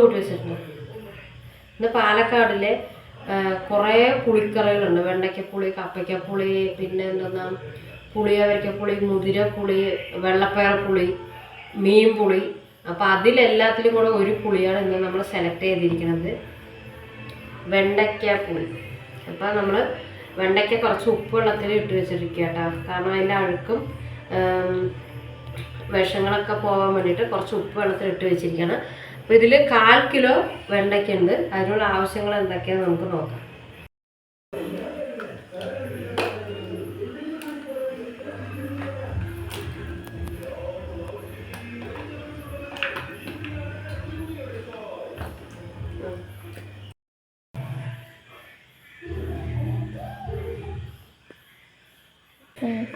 കൂട്ടി വെച്ചിട്ടുണ്ട്. ഇന്ന് പാലക്കാടിലെ കുറേ പുളിക്കറികളുണ്ട് വെണ്ടയ്ക്കപ്പുളി കപ്പയ്ക്കപ്പുളി പിന്നെ എന്തെന്നാ പുളിയവരയ്ക്കപ്പുളി മുതിരപ്പുളി വെള്ളപ്പയർപ്പുളി മീൻ പുളി അപ്പം അതിലെല്ലാത്തിലും കൂടെ ഒരു പുളിയാണ് ഇന്ന് നമ്മൾ സെലക്ട് ചെയ്തിരിക്കുന്നത്. വെണ്ടയ്ക്ക പുളി അപ്പം നമ്മൾ വെണ്ടയ്ക്ക കുറച്ച് ഉപ്പ് വെള്ളത്തിൽ ഇട്ട് വെച്ചിരിക്കുക കേട്ടോ. കാരണം അതിന്റെ അഴുക്കും വിഷങ്ങളൊക്കെ പോകാൻ വേണ്ടിയിട്ട് കുറച്ച് ഉപ്പ് വെള്ളത്തിൽ ഇട്ട് വെച്ചിരിക്കുകയാണ് അപ്പോൾ ഇതിൽ കാൽ കിലോ വെണ്ടയ്ക്ക ഉണ്ട്. അതിനുള്ള ആവശ്യങ്ങൾ എന്തൊക്കെയാണെന്ന് നമുക്ക് നോക്കാം.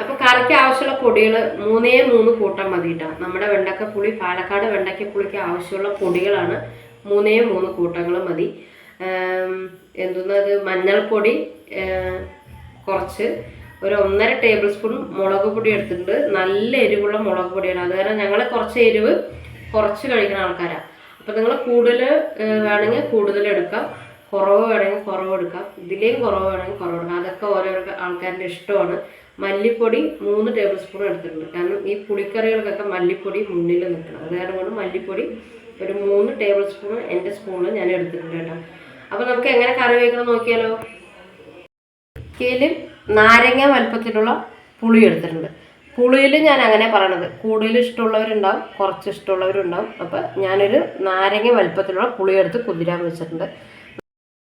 അപ്പൊ കറിക്ക് ആവശ്യമുള്ള പൊടികൾ മൂന്നേ മൂന്ന് കൂട്ടം മതി കേട്ടോ നമ്മുടെ വെണ്ടക്കപ്പുളി പാലക്കാട് വെണ്ടക്കപ്പുളിക്ക് ആവശ്യമുള്ള പൊടികളാണ് മൂന്നേ മൂന്ന് കൂട്ടങ്ങൾ മതി. എന്തുന്നത് മഞ്ഞൾപ്പൊടി കുറച്ച്. ഒരു ഒന്നര ടേബിൾ സ്പൂൺ മുളക് പൊടി എടുത്തിട്ടുണ്ട്. നല്ല എരിവുള്ള മുളക് പൊടിയാണ്. അത് കാരണം ഞങ്ങൾ കുറച്ച് എരിവ് കുറച്ച് കഴിക്കുന്ന ആൾക്കാരാണ് അപ്പം നിങ്ങൾ കൂടുതൽ വേണമെങ്കിൽ കൂടുതൽ എടുക്കാം. കുറവ് വേണമെങ്കിൽ കുറവ് എടുക്കാം. ഇതിലേയും കുറവ് വേണമെങ്കിൽ കുറവ് എടുക്കാം. അതൊക്കെ ഓരോ ആൾക്കാരുടെ ഇഷ്ടമാണ്. മല്ലിപ്പൊടി മൂന്ന് ടേബിൾ സ്പൂൺ എടുത്തിട്ടുണ്ട്. കാരണം ഈ പുളിക്കറികൾക്കൊക്കെ മല്ലിപ്പൊടി മുന്നിൽ നിൽക്കണം. അത് കാരണം കൊണ്ട് മല്ലിപ്പൊടി ഒരു മൂന്ന് ടേബിൾ സ്പൂൺ എന്റെ സ്പൂണിൽ ഞാൻ എടുത്തിട്ടുണ്ട് കേട്ടോ. അപ്പോൾ നമുക്ക് എങ്ങനെ കറി വയ്ക്കണം നോക്കിയാലോ? കയ്യിൽ നാരങ്ങ വലുപ്പത്തിലുള്ള പുളി എടുത്തിട്ടുണ്ട്. പുളിയിൽ ഞാൻ അങ്ങനെ പറയണത്. കൂടുതൽ ഇഷ്ടമുള്ളവരുണ്ടാവും കുറച്ച് ഇഷ്ടമുള്ളവരുണ്ടാവും. അപ്പോൾ ഞാനൊരു നാരങ്ങ വലുപ്പത്തിലുള്ള പുളി എടുത്ത് കുതിരാൻ വെച്ചിട്ടുണ്ട്.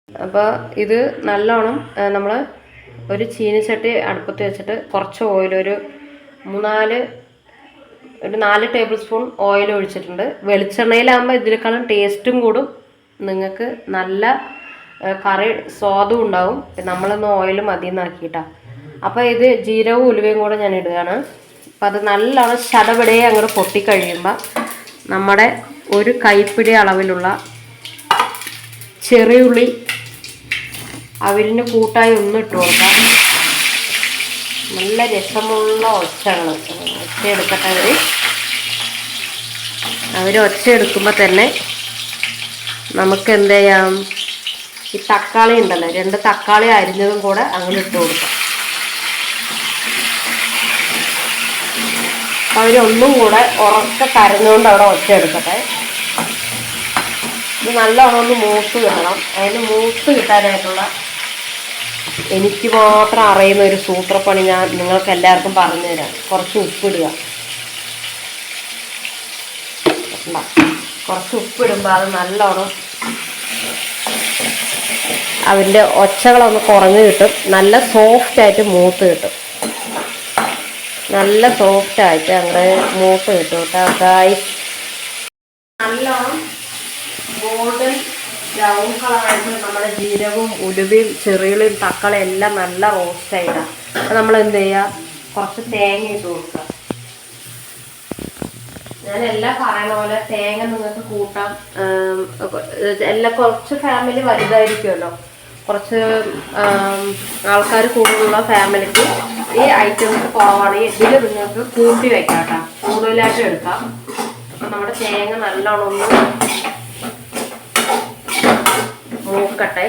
അപ്പോൾ ഇത് നല്ലോണം നമ്മൾ ഒരു ചീനിച്ചട്ടി അടുപ്പത്ത് വെച്ചിട്ട് കുറച്ച് ഓയിൽ ഒരു മൂന്നാൽ ഒരു നാല് ടേബിൾ സ്പൂൺ ഓയിൽ ഒഴിച്ചിട്ടുണ്ട്. വെളിച്ചെണ്ണയിലാകുമ്പോൾ ഇതിനേക്കാളും ടേസ്റ്റും കൂടും. നിങ്ങൾക്ക് നല്ല കറി സ്വാദും ഉണ്ടാവും. നമ്മളൊന്ന് ഓയിൽ മതിയെന്നാക്കിയിട്ടാണ് അപ്പോൾ ഇത് ജീരകവും ഉലുവയും കൂടെ ഞാൻ ഇടുകയാണ്. അപ്പം അത് നല്ലോണം ശതപടയെ അങ്ങോട്ട് പൊട്ടിക്കഴിയുമ്പോൾ നമ്മുടെ ഒരു കൈപ്പിടി അളവിലുള്ള ചെറിയുള്ളി അവരിന് കൂട്ടായി ഒന്ന് ഇട്ട് കൊടുക്കാം. നല്ല രസമുള്ള ഒച്ചകൾ ഒച്ച എടുക്കട്ടെ അവർ അവർ ഒച്ച എടുക്കുമ്പോൾ തന്നെ നമുക്ക് എന്ത് ചെയ്യാം? ഈ തക്കാളി ഉണ്ടല്ലോ രണ്ട് തക്കാളി അരിഞ്ഞതും കൂടെ അങ്ങനെ ഇട്ട് കൊടുക്കാം. അവരൊന്നും കൂടെ ഉറക്ക കരഞ്ഞുകൊണ്ട് അവിടെ ഒച്ച എടുക്കട്ടെ. ഇത് നല്ലോണം ഒന്ന് മൂത്ത് കിട്ടണം. അതിന് മൂത്ത് കിട്ടാനായിട്ടുള്ള എനിക്ക് മാത്രം അറിയുന്ന ഒരു സൂത്രപ്പണി ഞാൻ നിങ്ങൾക്ക് എല്ലാവർക്കും പറഞ്ഞു തരാം കുറച്ച് ഉപ്പിടുക? കുറച്ച് ഉപ്പിടുമ്പോൾ അത് നല്ലോണം അതിന്റെ ഒച്ചകളൊന്ന് കുറഞ്ഞു കിട്ടും. നല്ല സോഫ്റ്റ് ആയിട്ട് മൂത്ത് കിട്ടും. നല്ല സോഫ്റ്റ് ആയിട്ട് അങ്ങനെ മൂത്ത് കിട്ടും കേട്ടോ ഗായ്സ് നല്ലോണം ബ്രൗൺ കളറായിട്ട് നമ്മുടെ ജീരകവും ഉലുവയും ചെറിയുള്ളിയും തക്കളി എല്ലാം നല്ല റോസ്റ്റ് ആയിടാം അപ്പം നമ്മൾ എന്ത് ചെയ്യുക കുറച്ച് തേങ്ങ ഇട്ട് കൊടുക്കുക. ഞാനെല്ലാം പറയണ പോലെ തേങ്ങ നിങ്ങൾക്ക് കൂട്ടാം. എല്ലാം കുറച്ച് ഫാമിലി വലുതായിരിക്കുമല്ലോ. കുറച്ച് ആൾക്കാർ കൂടുതലുള്ള ഫാമിലിക്ക് ഈ ഐറ്റംസ് കുറവാണ്. ഇതിൽ നിങ്ങൾക്ക് കൂട്ടി വെക്കാം കേട്ടോ. കൂടുതലായിട്ട് എടുക്കാം. അപ്പം നമ്മുടെ തേങ്ങ നല്ലോണം ഒന്ന് മൂക്കട്ടെ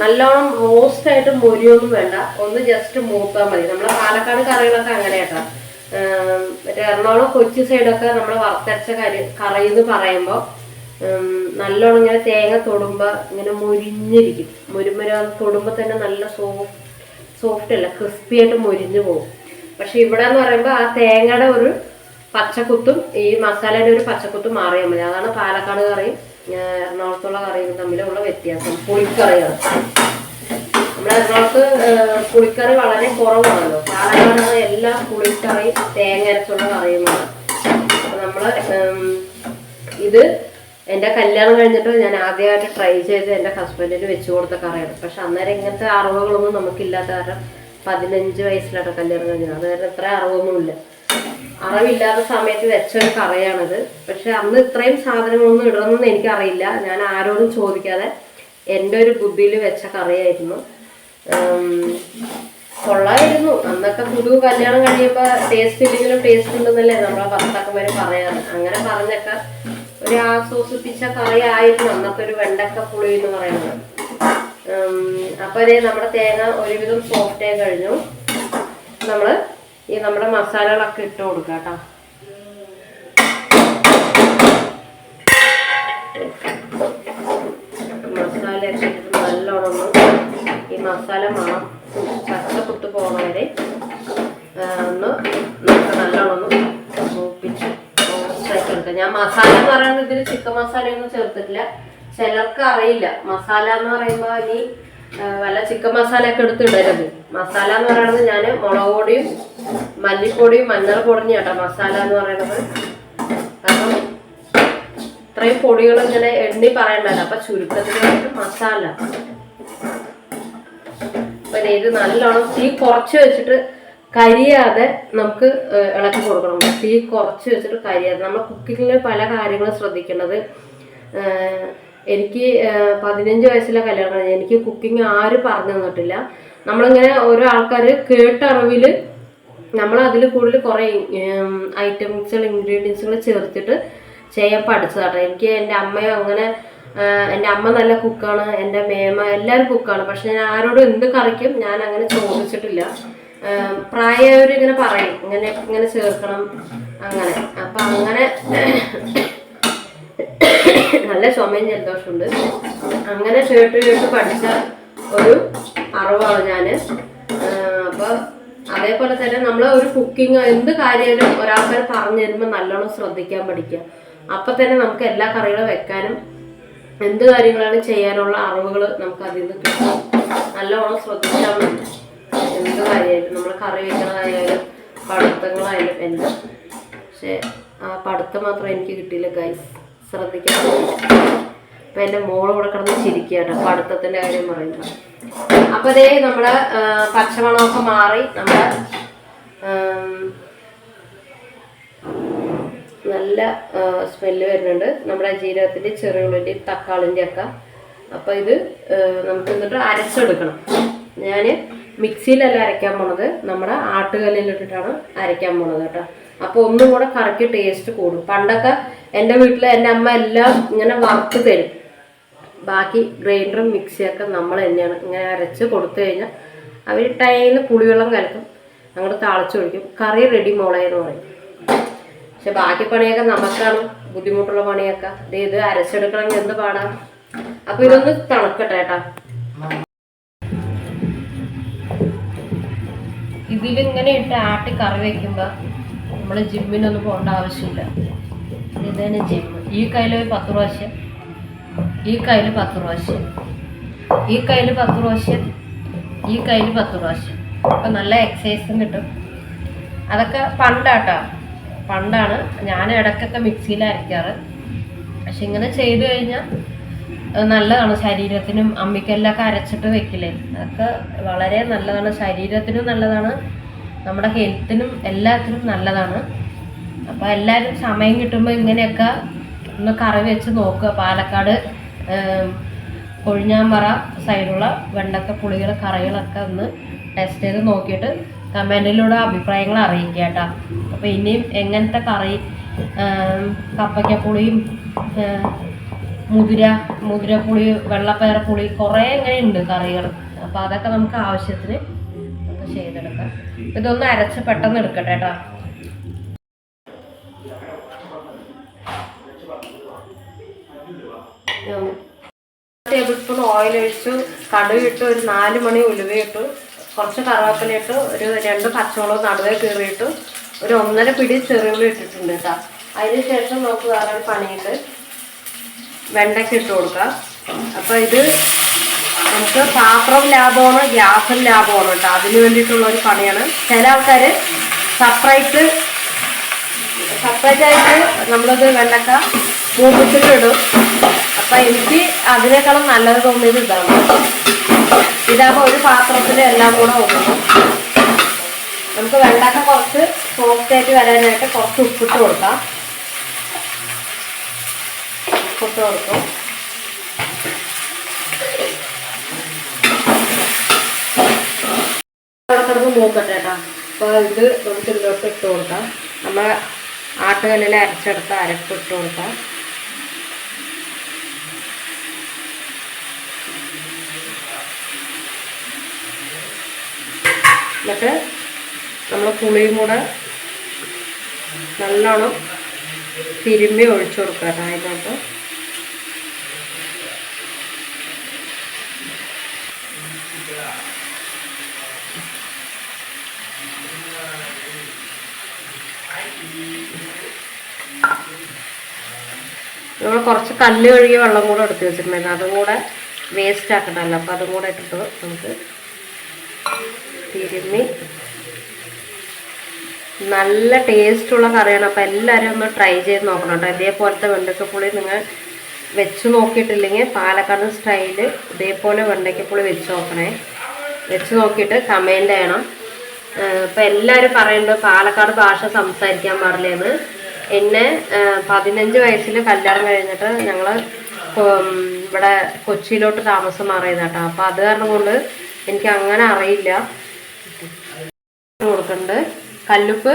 നല്ലോണം റോസ്റ്റ് ആയിട്ട് മൊരിയൊന്നും വേണ്ട. ഒന്ന് ജസ്റ്റ് മൂത്താൽ മതി. നമ്മളെ പാലക്കാട് കറികളൊക്കെ അങ്ങനെ കേട്ടോ. മറ്റേ എറണാകുളം കൊച്ചി സൈഡൊക്കെ നമ്മൾ വറുത്തരച്ച കറി കറി എന്ന് പറയുമ്പോൾ നല്ലോണം ഇങ്ങനെ തേങ്ങ തൊടുമ്പോൾ ഇങ്ങനെ മുരിഞ്ഞിരിക്കും. മുരുമുര തൊടുമ്പോൾ തന്നെ നല്ല സോഫ്റ്റ് സോഫ്റ്റ് അല്ല ക്രിസ്പി ആയിട്ട് മുരിഞ്ഞു പോകും. പക്ഷെ ഇവിടെ എന്ന് പറയുമ്പോൾ ആ തേങ്ങയുടെ ഒരു പച്ചക്കുത്തും ഈ മസാലയുടെ ഒരു പച്ചക്കുത്തും മാറിയാൽ മതി. അതാണ് പാലക്കാട് കറിയും എറണാകുളത്തുള്ള കറിയും തമ്മിലുള്ള വ്യത്യാസം. പുളിക്കറിയാണ്. നമ്മുടെ എറണാകുളത്ത് പുളിക്കറി വളരെ കുറവാണല്ലോ. പാലക്കാട് എല്ലാ പുളിക്കറി തേങ്ങ അരച്ചുള്ള കറിയുമാണ്. അപ്പൊ നമ്മൾ ഇത് എന്റെ കല്യാണം കഴിഞ്ഞിട്ട് ഞാൻ ആദ്യമായിട്ട് ട്രൈ ചെയ്ത് എന്റെ ഹസ്ബൻഡിന് വെച്ചു കൊടുത്ത കറിയാണ്. പക്ഷെ അന്നേരം ഇങ്ങനത്തെ അറിവുകളൊന്നും നമുക്കില്ലാത്ത കാരണം പതിനഞ്ച് വയസ്സിലാണ് കല്യാണം കഴിഞ്ഞത്. അത് കാരണം ഇത്ര അറിവൊന്നുമില്ല. അറിവില്ലാത്ത സമയത്ത് വെച്ചൊരു കറിയാണിത് പക്ഷെ അന്ന് ഇത്രയും സാധനങ്ങളൊന്നും ഇടണമെന്ന് എനിക്കറിയില്ല. ഞാൻ ആരോടും ചോദിക്കാതെ എന്റെ ഒരു ബുദ്ധിയിൽ വെച്ച കറിയായിരുന്നു. കൊള്ളായിരുന്നു. അന്നൊക്കെ പുതു കല്യാണം കഴിയുമ്പോൾ ടേസ്റ്റ് ഇല്ലെങ്കിലും ടേസ്റ്റ് ഉണ്ടെന്നല്ലേ നമ്മളെ ഭർത്താക്കന്മാർ പറയാറ്. അങ്ങനെ പറഞ്ഞൊക്കെ ഒരു ആസ്വസിപ്പിച്ച കറി ആയിരുന്നു അന്നത്തെ ഒരു വെണ്ടക്ക പുളി എന്ന് പറയുന്നത്. അപ്പോൾ നമ്മുടെ തേങ്ങ ഒരുവിധം സോഫ്റ്റ് ആയി കഴിഞ്ഞു. നമ്മൾ ഈ നമ്മുടെ മസാലകളൊക്കെ ഇട്ട് കൊടുക്കാം കേട്ടോ. മസാലയൊക്കെ നല്ലോണം ഈ മസാല മണം ചക്കക്കുത്ത് പോകുന്ന വരെ ഒന്ന് നമുക്ക് നല്ലോണം ഒന്ന് മൂപ്പിച്ച് ഞാൻ മസാല എന്ന് പറയുന്നത് ഇതിൽ ചിക്കൻ മസാലയൊന്നും ചേർത്തിട്ടില്ല. ചിലർക്ക് അറിയില്ല. മസാല എന്ന് പറയുമ്പോൾ ഇനി വല്ല ചിക്കൻ മസാല ഒക്കെ എടുത്ത് ഇടരുത് മസാല എന്ന് പറയുന്നത് ഞാൻ മുളക് പൊടിയും മല്ലിപ്പൊടിയും മഞ്ഞൾ പൊടിഞ്ഞ കേട്ടോ. മസാല എന്ന് പറയുന്നത്. കാരണം ഇത്രയും പൊടികൾ ഇങ്ങനെ എണ്ണി പറയണ്ടല്ലോ. അപ്പൊ ചുരുക്കത്തിലായിട്ട് മസാല. അപ്പൊ ഇത് നല്ലോണം തീ കുറച്ച് വെച്ചിട്ട് കരിയാതെ നമുക്ക് ഇളക്കി കൊടുക്കണം. തീ കുറച്ച് വെച്ചിട്ട് കരിയാതെ. നമ്മൾ കുക്കിങ്ങിൽ പല കാര്യങ്ങളും ശ്രദ്ധിക്കേണ്ടത് എനിക്ക് പതിനഞ്ച് വയസ്സിലെ കല്യാണം എനിക്ക് കുക്കിംഗ് ആരും പറഞ്ഞു തന്നിട്ടില്ല. നമ്മളിങ്ങനെ ഓരോ ആൾക്കാർ കേട്ടറിവിൽ നമ്മൾ അതിൽ കൂടുതൽ കുറേ ഐറ്റംസുകൾ ഇൻഗ്രീഡിയൻസുകൾ ചേർത്തിട്ട് ചെയ്യാൻ പഠിച്ചതാട്ടോ. എനിക്ക് എന്റെ അമ്മയോ അങ്ങനെ എന്റെ അമ്മ നല്ല കുക്കാണ് എന്റെ മേമ എല്ലാവരും കുക്കാണ് പക്ഷെ ഞാൻ ആരോടും എന്ത് കറിക്കും ഞാൻ അങ്ങനെ ചോദിച്ചിട്ടില്ല. പ്രായമായവർ ഇങ്ങനെ പറയും ഇങ്ങനെ ഇങ്ങനെ ചേർക്കണം. അങ്ങനെ. അപ്പം അങ്ങനെ നല്ല ചുമയും ജലദോഷമുണ്ട്. അങ്ങനെ ഷേർട്ട് ഷേർട്ട് പഠിച്ച ഒരു അറിവാണ് ഞാൻ അപ്പോൾ അതേപോലെ തന്നെ നമ്മൾ ഒരു കുക്കിംഗ് എന്ത് കാര്യമായാലും ഒരാൾക്കാർ പറഞ്ഞു തരുമ്പോൾ നല്ലോണം ശ്രദ്ധിക്കാൻ പഠിക്കുക. അപ്പം തന്നെ നമുക്ക് എല്ലാ കറികളും വെക്കാനും എന്ത് കാര്യങ്ങളാണ് ചെയ്യാനുള്ള അറിവുകൾ നമുക്ക് അതിൽ നിന്ന് കിട്ടും. നല്ലോണം ശ്രദ്ധിച്ചാൽ മതി. എന്ത് കാര്യമായാലും നമ്മൾ കറി വെക്കണതായാലും പഠിത്തങ്ങളായാലും എല്ലാം. പക്ഷെ ആ പഠിത്തം മാത്രം എനിക്ക് കിട്ടിയില്ല ഗൈസ് ശ്രദ്ധിക്കാൻ അപ്പൊ എന്റെ മോൾ കൂടെ കിടന്ന് ചിരിക്കുകയാണ്. പഠിത്തത്തിന്റെ കാര്യം പറയുന്നത് അപ്പൊ ഇതേ നമ്മുടെ പച്ചമണമൊക്കെ മാറി. നമ്മുടെ നല്ല സ്മെല്ല് വരുന്നുണ്ട്. നമ്മുടെ ജീരകത്തിന്റെ ചെറുകളിന്റെയും തക്കാളിന്റെ ഒക്കെ. അപ്പൊ ഇത് നമുക്ക് എന്നിട്ട് അരച്ചെടുക്കണം. ഞാൻ മിക്സിയിലല്ല അരയ്ക്കാൻ പോണത്. നമ്മുടെ ആട്ടുകല്ലിലിട്ടിട്ടാണ് അരയ്ക്കാൻ പോണത് കേട്ടോ. അപ്പൊ ഒന്നും കൂടെ കറക്കി ടേസ്റ്റ് കൂടും. പണ്ടൊക്കെ എന്റെ വീട്ടിൽ എന്റെ അമ്മ എല്ലാം ഇങ്ങനെ വറുത്ത് തരും ബാക്കി ഗ്രൈൻഡറും മിക്സിയൊക്കെ നമ്മൾ തന്നെയാണ്. ഇങ്ങനെ അരച്ച് കൊടുത്തു കഴിഞ്ഞാൽ അവർ ടൈന്ന് പുളിവെള്ളം കലക്കും അങ്ങോട്ട് താളിച്ചൊഴിക്കും കറി റെഡി മോളെ എന്ന് പറയും. പക്ഷെ ബാക്കി പണിയൊക്കെ നമുക്കാണ്. ബുദ്ധിമുട്ടുള്ള പണിയൊക്കെ. ദേ ഇത് അരച്ചെടുക്കണമെങ്കിൽ എന്ത് പാടാം? അപ്പൊ ഇതൊന്ന് തണുക്കട്ടെ കേട്ടാ. ഇതിലിങ്ങനെ ഇട്ട് ആട്ടി കറി വെക്കുമ്പോ നമ്മൾ ജിമ്മിനൊന്നും പോകേണ്ട ആവശ്യമില്ല. ഇത് തന്നെ ഈ കയ്യിൽ ഒരു പത്ത് പ്രാവശ്യം. ഈ കയ്യിൽ പത്ത് പ്രാവശ്യം. ഈ കയ്യിൽ പത്ത് പ്രാവശ്യം. ഈ കയ്യിൽ പത്ത് പ്രാവശ്യം. അപ്പം നല്ല എക്സസൈസും കിട്ടും. അതൊക്കെ പണ്ടാട്ടോ. പണ്ടാണ്. ഞാൻ ഇടയ്ക്കൊക്കെ മിക്സിയിൽ അരയ്ക്കാറ് പക്ഷെ ഇങ്ങനെ ചെയ്തു കഴിഞ്ഞാൽ നല്ലതാണ്. ശരീരത്തിനും അമ്മിക്കല്ലൊക്കെ അരച്ചിട്ട് വെക്കില്ലേ? അതൊക്കെ വളരെ നല്ലതാണ്. ശരീരത്തിനും നല്ലതാണ്. നമ്മുടെ ഹെൽത്തിനും എല്ലാത്തിനും നല്ലതാണ്. അപ്പോൾ എല്ലാവരും സമയം കിട്ടുമ്പോൾ ഇങ്ങനെയൊക്കെ ഒന്ന് കറി വെച്ച് നോക്കുക. പാലക്കാട് കൊഴിഞ്ഞാമ്പറ സൈഡുള്ള വെണ്ടക്ക പുളികൾ കറികളൊക്കെ ഒന്ന് ടെസ്റ്റ് ചെയ്ത് നോക്കിയിട്ട് കമന്റിലൂടെ അഭിപ്രായങ്ങൾ അറിയിക്കുക കേട്ടോ. അപ്പോൾ ഇനിയും എങ്ങനത്തെ കറി കപ്പയ്ക്കപ്പുളിയും മുതിര മുതിരപ്പുളി വെള്ളപ്പയറപ്പുളി കുറേ ഇങ്ങനെ ഉണ്ട് കറികൾ അപ്പോൾ അതൊക്കെ നമുക്ക് ആവശ്യത്തിന് നമുക്ക് ചെയ്തെടുക്കാം. ഇതൊന്ന് അരച്ച് പെട്ടെന്ന് എടുക്കട്ടെ കേട്ടോ. ടേബിൾ സ്പൂൺ ഓയിൽ ഒഴിച്ചു കടുക് ഇട്ട് ഒരു നാല് മണി ഉലുവയിട്ട് കുറച്ച് കറിവേപ്പില ഇട്ട് ഒരു രണ്ട് പച്ചമുളക് നടുവേ കീറിയിട്ട് ഒരു ഒന്നര പിടി ചെറുള്ളി ഇട്ടിട്ടുണ്ട് കേട്ടോ. അതിന് ശേഷം നമുക്ക് ഒരു പണിയുണ്ട്. വെണ്ടയ്ക്ക ഇട്ട് കൊടുക്കാം അപ്പോൾ ഇത് നമുക്ക് പാത്രം ലാഭമാണ് ഗ്യാസും ലാഭമാണ് കേട്ടോ? അതിന് വേണ്ടിയിട്ടുള്ള ഒരു പണിയാണ്. ചില ആൾക്കാർ സെപ്പറേറ്റ് സെപ്പറേറ്റ് ആയിട്ട് നമ്മളത് വെണ്ടക്ക മൂപ്പിച്ചിട്ട് ഇടും. അപ്പം എനിക്ക് അതിനേക്കാളും നല്ലത് തോന്നിയത് ഇതാണ്. ഇതാകുമ്പോൾ ഒരു പാത്രത്തിൽ എല്ലാം കൂടെ ഒതുങ്ങും നമുക്ക് വെണ്ടക്ക കുറച്ച് സോഫ്റ്റ് ആയിട്ട് വരാനായിട്ട് കുറച്ച് ഉപ്പിട്ട് കൊടുക്കാം. ഉപ്പിട്ട് കൊടുക്കും. കിടന്ന് മൂക്കട്ടെ കേട്ടോ. അപ്പോൾ ഇത് നമുക്ക് ഇതിലോട്ട് ഇട്ട് കൊടുക്കാം. നമ്മൾ ആട്ടുകല്ലിൽ അരച്ചെടുത്ത് അരപ്പ് ഇട്ട് കൊടുക്കാം. എന്നിട്ട് നമ്മൾ പുളിയും കൂടെ നല്ലോണം തിരുമ്മി ഒഴിച്ചു കൊടുക്കുക അതിനകത്ത് നമ്മൾ കുറച്ച് കല്ല് കഴുകിയ വെള്ളം കൂടെ എടുത്ത് വെച്ചിട്ടുണ്ടായിരുന്നു. അതും കൂടെ വേസ്റ്റ് ആക്കണമല്ലോ അപ്പോൾ അതും കൂടെ ഇട്ടിട്ട് നമുക്ക് തിരുമ്മി നല്ല ടേസ്റ്റുള്ള കറിയാണ്. അപ്പോൾ എല്ലാവരും ഒന്ന് ട്രൈ ചെയ്ത് നോക്കണം കേട്ടോ. ഇതേപോലത്തെ വെണ്ടയ്ക്കപ്പുളി നിങ്ങൾ വെച്ച് നോക്കിയിട്ടില്ലെങ്കിൽ പാലക്കാട് സ്റ്റൈൽ ഇതേപോലെ വെണ്ടയ്ക്കപ്പുളി വെച്ച് നോക്കണേ. വെച്ച് നോക്കിയിട്ട് കമന്റ് ചെയ്യണം. ഇപ്പം എല്ലാവരും പറയുന്നുണ്ട് പാലക്കാട് ഭാഷ സംസാരിക്കാൻ പാടില്ലെന്ന്. എന്നെ പതിനഞ്ച് വയസ്സിൽ കല്യാണം കഴിഞ്ഞിട്ട് ഞങ്ങൾ ഇവിടെ കൊച്ചിയിലോട്ട് താമസം മാറിയത് കേട്ടോ. അപ്പോൾ അത് കാരണം കൊണ്ട് എനിക്ക് അങ്ങനെ അറിയില്ല. കൊടുക്കുന്നുണ്ട് കല്ലുപ്പ്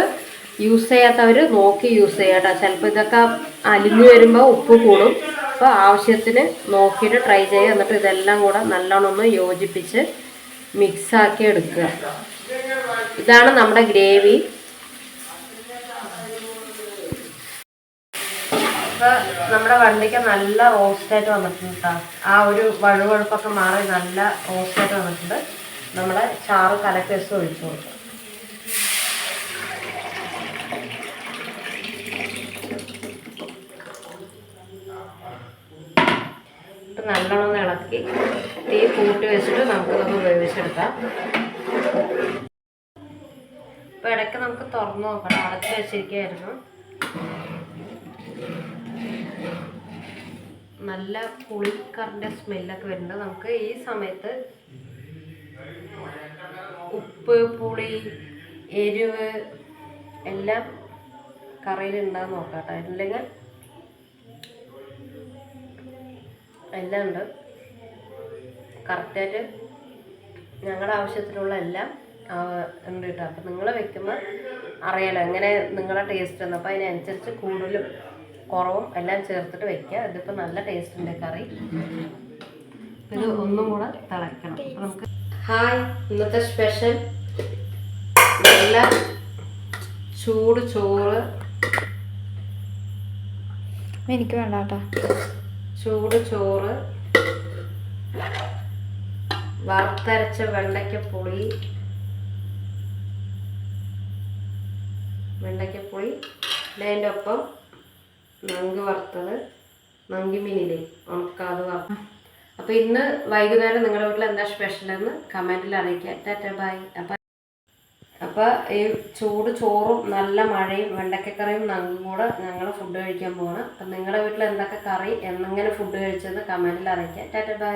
യൂസ് ചെയ്യാത്തവർ നോക്കി യൂസ് ചെയ്യാട്ടോ. ചിലപ്പോൾ ഇതൊക്കെ അലിഞ്ഞു വരുമ്പോൾ ഉപ്പ് കൂടും. അപ്പോൾ ആവശ്യത്തിന് നോക്കിയിട്ട് ട്രൈ ചെയ്യുക. എന്നിട്ട് ഇതെല്ലാം കൂടെ നല്ലോണം ഒന്ന് യോജിപ്പിച്ച് മിക്സാക്കി എടുക്കുക. ഇതാണ് നമ്മുടെ ഗ്രേവി. ഇപ്പൊ നമ്മുടെ വണ്ടിക്ക് നല്ല റോസ്റ്റായിട്ട് വന്നിട്ടുണ്ട് കേട്ടോ ആ ഒരു വഴുവഴുപ്പൊക്കെ മാറി നല്ല റോസ്റ്റായിട്ട് വന്നിട്ടുണ്ട്. നമ്മുടെ ചാറ് കലക്കി വെച്ച് ഒഴിച്ചു കൊടുക്കും. ഇട്ട് നല്ലോണം ഇളക്കി തീ കൂട്ടി വെച്ചിട്ട് നമുക്കിതൊന്ന് വേവിച്ചെടുക്കാം. ഇപ്പൊ ഇടയ്ക്ക് നമുക്ക് തുറന്നു നോക്കണം. അടച്ച് വെച്ചിരിക്കുകയായിരുന്നു. നല്ല പുളിക്കറിന്റെ സ്മെല്ലൊക്കെ വരുന്നുണ്ട്. നമുക്ക് ഈ സമയത്ത് ഉപ്പ് പുളി എരിവ് എല്ലാം കറിയിൽ ഉണ്ടാകുന്ന നോക്കാം കേട്ടോ. ഇല്ലെങ്കിൽ എല്ലാം ഉണ്ട് കറക്റ്റായിട്ട് ഞങ്ങളുടെ ആവശ്യത്തിനുള്ള എല്ലാം ഉണ്ട് കേട്ടോ അപ്പം നിങ്ങൾ വെക്കുമ്പോൾ അറിയാലോ എങ്ങനെ നിങ്ങളുടെ ടേസ്റ്റ് ഉണ്ട് അപ്പോൾ അതിനനുസരിച്ച് കൂടുതലും കുറവും എല്ലാം ചേർത്തിട്ട് വെക്കുക ഇതിപ്പോൾ നല്ല ടേസ്റ്റ് ഉണ്ട് കറി. ഇത് ഒന്നും കൂടെ തിളയ്ക്കണം അപ്പം നമുക്ക് ഹായ് ഇന്നത്തെ സ്പെഷ്യൽ. നല്ല ചൂട് ചോറ്. എനിക്ക് വേണ്ട കേട്ടോ ചൂട് ചോറ് വറുത്തരച്ച വെണ്ടയ്ക്കപ്പുളി വെണ്ടയ്ക്കപ്പുളി അതിന്റെ ഒപ്പം നങ്ക് വറുത്തത് നങ്കി മീനില്ലേ ഉണക്കാത് വറുത്ത അപ്പോൾ ഇന്ന് വൈകുന്നേരം നിങ്ങളുടെ വീട്ടിൽ എന്താ സ്പെഷ്യൽ എന്ന് കമന്റിൽ അറിയിക്കുക. ടാറ്റ ബൈ അപ്പം അപ്പോൾ ഈ ചൂട് ചോറും നല്ല മഴയും വെണ്ടക്കക്കറിയും കൂടെ ഞങ്ങൾ ഫുഡ് കഴിക്കാൻ പോവാണ്. അപ്പം നിങ്ങളുടെ വീട്ടിൽ എന്തൊക്കെ കറി എന്നെങ്ങനെ ഫുഡ് കഴിച്ചെന്ന് കമന്റിൽ അറിയിക്കുക ടാറ്റ ബൈ